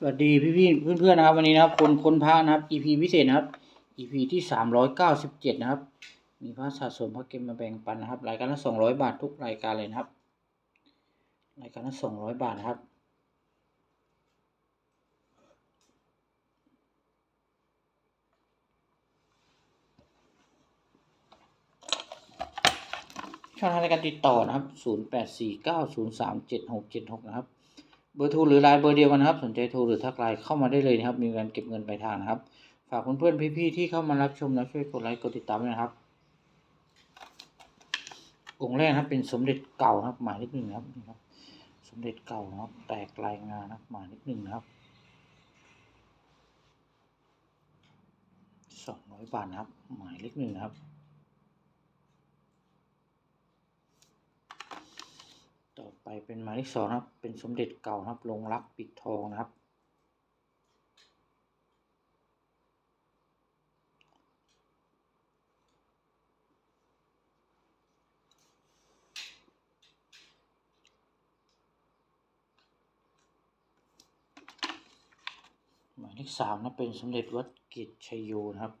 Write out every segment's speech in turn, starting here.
สวัสดีพี่พี่เพื่อนๆนะครับ วันนี้นะครับ คนค้นพระนะครับ EP พิเศษนะครับ EP ที่สามร้อยเก้าสิบเจ็ดนะครับ มีพระสะสมพระเก็บมาแบ่งปันนะครับ รายการละสองร้อยบาททุกรายการเลยนะครับ รายการละสองร้อยบาทนะครับ ช่องทางในการติดต่อนะครับ0 8 4 9 0 3 7 6 7 6นะครับ เบอร์โทรหรือไลน์เบอร์เดียวกันครับ สนใจโทรหรือทักไลน์เข้ามาได้เลยนะครับ มีการเก็บเงินปลายทางนะครับ ฝากเพื่อนๆพี่ๆที่เข้ามารับชมแล้วช่วยกดไลค์กดติดตามนะครับ องค์แรกครับเป็นสมเด็จเก่านะครับหมายเลขหนึ่งครับนี่ครับสมเด็จเก่านะครับ แตกลายงานนะครับหมายเลขหนึ่งนะครับสองร้อยบาทนะครับ หมายเลขหนึ่งนะครับ ต่อ ไปเป็นหมายเลขสองครับ เป็นสมเด็จเก่านะครับลงรักปิดทองนะครับ หมายเลขสามนะเป็นสมเด็จวัดกิจชัยโยนะครับ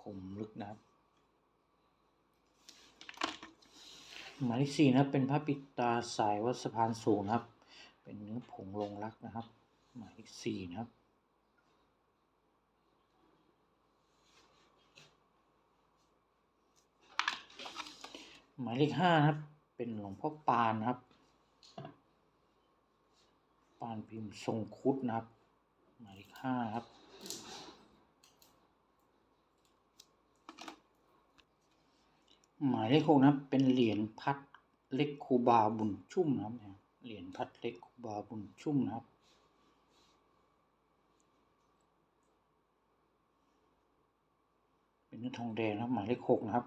ค มลึกนะครับ หมายเลขสี่นะครับ เป็นพระปิดตาสายวัดสะพานสูงนะครับ เป็นเนื้อผงลงรักนะครับ หมายเลขสี่นะครับหมายเลขห้านะครับ เป็นหลวงพ่อปานครับ ปานพิมพ์ทรงคุดนะครับ หมายเลขห้าครับ หมายเลขหกนับเป็นเหรียญพัดเล็กคูบาบุญชุ่มนะครับเหรียญพัดเล็กคูบาบุญชุ่มนะครับเป็นเนื้อทองแดงนะครับหมายเลขหกนะครับ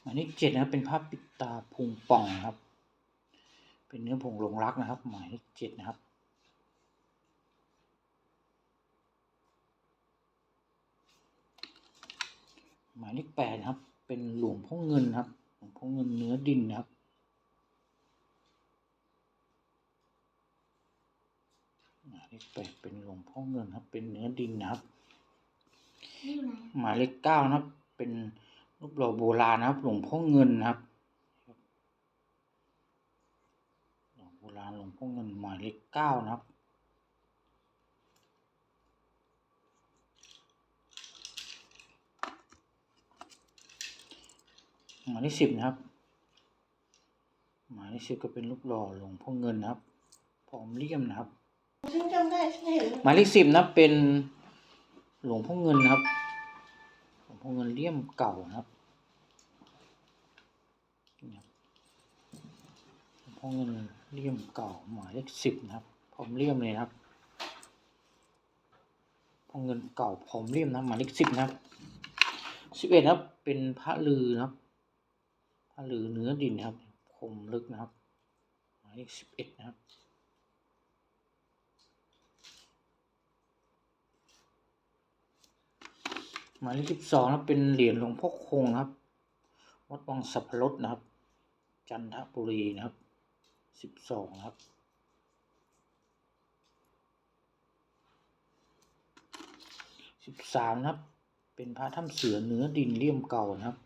หมายเลขเจ็ดนะครับเป็นภาพปิดตาพุงป่องนะครับ เป็นเนื้อผงหลงรักนะครับ หมายเลขเจ็ดนะครับ หมายเลขแปดครับ เป็นหลวงพ่อเงินครับ หลวงพ่อเงินเนื้อดินนะครับ หมายเลขแปดเป็นหลวงพ่อเงินครับ เป็นเนื้อดินนะครับหนหมายเลขเก้านะครับ เป็นรูปหล่อโบราณนะครับ หลวงพ่อเงินนะครับหลวงโบราณหลวงพ่อเงินหมายเลขเก้านะครับ หมายเลขสิบนะครับ หมายเลขสิบก็เป็นรูปหล่อหลวงพ่อเงินนะครับพร้อมเลี่ยมนะครับฉันจำได้ฉันเห็นหมายเลขสิบนะครับเป็นหลวงพ่อเงินนะครับ หลวงพ่อเงินเลี่ยมเก่านะครับนี่ครับหลวงพ่อเงินเลี่ยมเก่าหมายเลขสิบนะครับพร้อมเลี่ยมเลยนะครับพ่อเงินเก่าพร้อมเลี่ยมนะครับหมายเลขสิบนะครับสิบเอ็ดนะครับเป็นพระลือนะครับ พระลือเนื้อดินนะครับ คมลึกนะครับ หมายเลขสิบเอ็ดนะครับหมายเลขสิบสองนะเป็นเหรียญหลวงพ่อคงนะครับ วัดวังสัพพรสนะครับ จันทบุรีนะครับสิบสองนะครับสิบสามนะครับ เป็นพระถ้ำเสือเนื้อดินเลี่ยมเก่านะครับ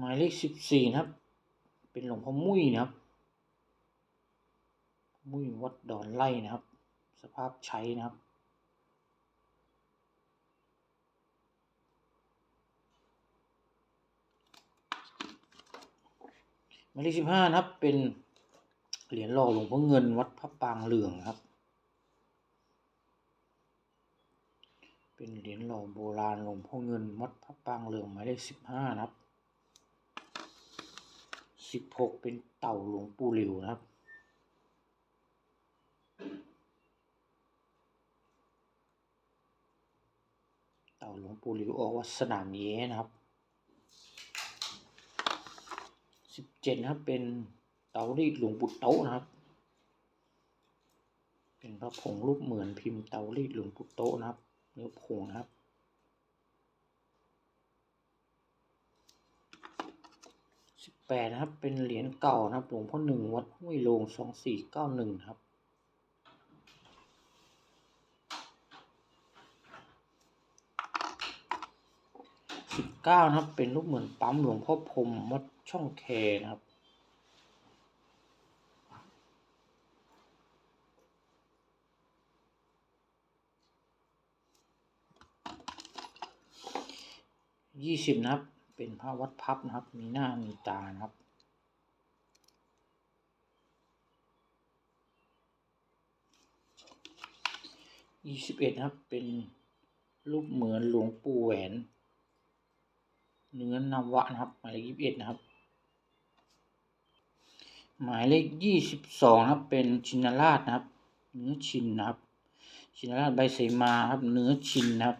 หมายเลขสิบสี่นะครับ เป็นหลวงพ่อมุ้ยนะครับ มุ้ยวัดดอนไล่นะครับ สภาพใช้นะครับหมายเลขสิบห้านะครับ เป็นเหรียญหล่อหลวงพ่อเงินวัดพระปางเหลืองครับ เป็นเหรียญหล่อโบราณหลวงพ่อเงินวัดพระปางเหลืองหมายเลขสิบห้านะครับ สิบหกเป็นเต่าหลวงปู่หลิวนะครับ เต่าหลวงปู่หลิวออกวัดสนามเย้นะครับสิบเจ็ดนะครับเป็นเต่ารีดหลวงปู่โตนะครับ เป็นพระผงรูปเหมือนพิมพ์เต่ารีดหลวงปู่โตนะครับเนื้อผงนะครับ สิบ แปดนะครับ เป็นเหรียญเก่านะครับ หลวงพ่อหนึ่งวัดห้วยโลงสองสี่เก้าหนึ่งครับสิบเก้านะครับ เป็นรูปเหมือนปั๊มหลวงพ่อพรมวัดช่องแคนะครับยี่สิบนะครับ เป็นพระวัดพับนะครับ มีหน้ามีตานะครับ ยี่สิบเอ็ดครับ เป็นรูปเหมือนหลวงปู่แหวน เนื้อนวะนะครับ หมายเลขยี่สิบเอ็ดนะครับ หมายเลขยี่สิบสองครับ เป็นชินราชนะครับ เนื้อชินนะครับ ชินราชใบเสมาครับ เนื้อชินนะครับ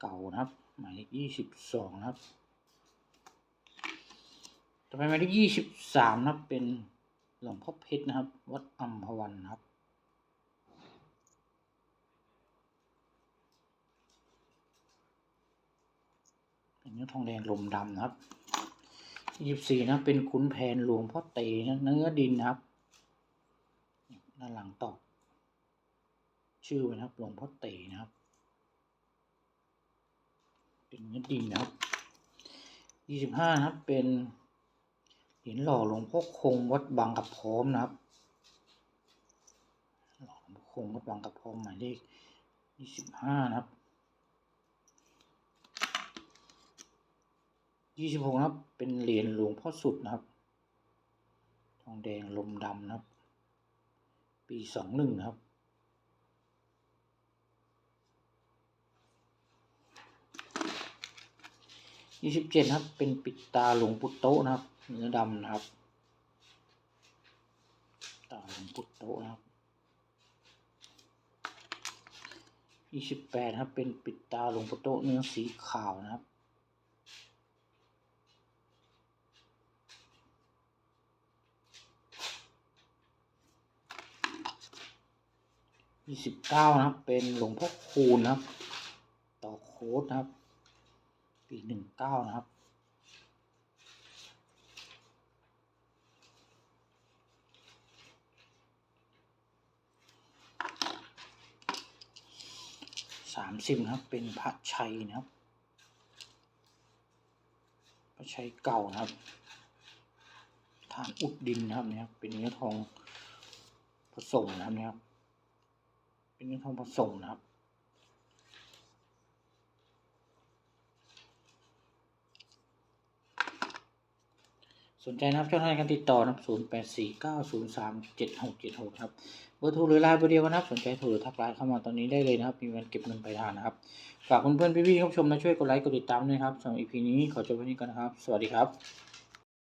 เก่านะครับ หมายเลขยี่สิบสองครับ ต่อไปหมายเลขยี่สิบสามนะครับเป็นหลวงพ่อเพชรนะครับ วัดอัมพวันครับเป็นเนื้อทองแดงลมดำนะครับยี่สิบสี่นะเป็นขุนแผนหลวงพ่อเตนะเนื้อดินนะครับด้านหลังตอกชื่อนะครับหลวงพ่อเตนะครับ เป็นเนื้อดินนะครับยี่สิบห้านะครับ เป็นเหรียญหล่อหลวงพ่อคงวัดบางกับพร้อมนะครับ หล่อหลวงพ่อคงวัดบางกับพร้อมหมายเลขยี่สิบห้านะครับยี่สิบหกนะครับ เป็นเหรียญหลวงพ่อสุดนะครับ ทองแดงลมดำนะครับ ปีสองหนึ่งนะครับ ยี่สิบเจ็ดครับ เป็นปิดตาหลวงปู่โตนะครับ เนื้อดำนะครับ ตาหลวงปู่โตนะครับยี่สิบแปดครับ เป็นปิดตาหลวงปู่โตเนื้อสีขาวนะครับยี่สิบเก้านะครับ เป็นหลวงพ่อคูณนะครับ ต่อโค้ดนะครับ ปีหนึ่งเก้านะครับ สามสิบนะครับ เป็นพระชัยนะครับ พระชัยเก่านะครับฐานอุดดินนะครับเนี่ยเป็นเนื้อทองผสมนะครับเนี่ยครับเป็นเนื้อทองผสมนะครับ นใจนะครับช่องทางการติดต่อนะครับ0 8 4 9 0 3 7 6 7 6ครับ เบอร์โทรหรือไลน์เบอร์เดียวกันนะครับ สนใจโทรหรือทักไลน์เข้ามาตอนนี้ได้เลยนะครับ มีเงินเก็บเงินปลายทางนะครับ ฝากเพื่อนๆพี่ๆที่รับชมนะช่วยกดไลค์กดติดตามด้วยครับสำหรับ EP นี้ขอจบไว้นี้ก่อนนะครับ สวัสดีครับ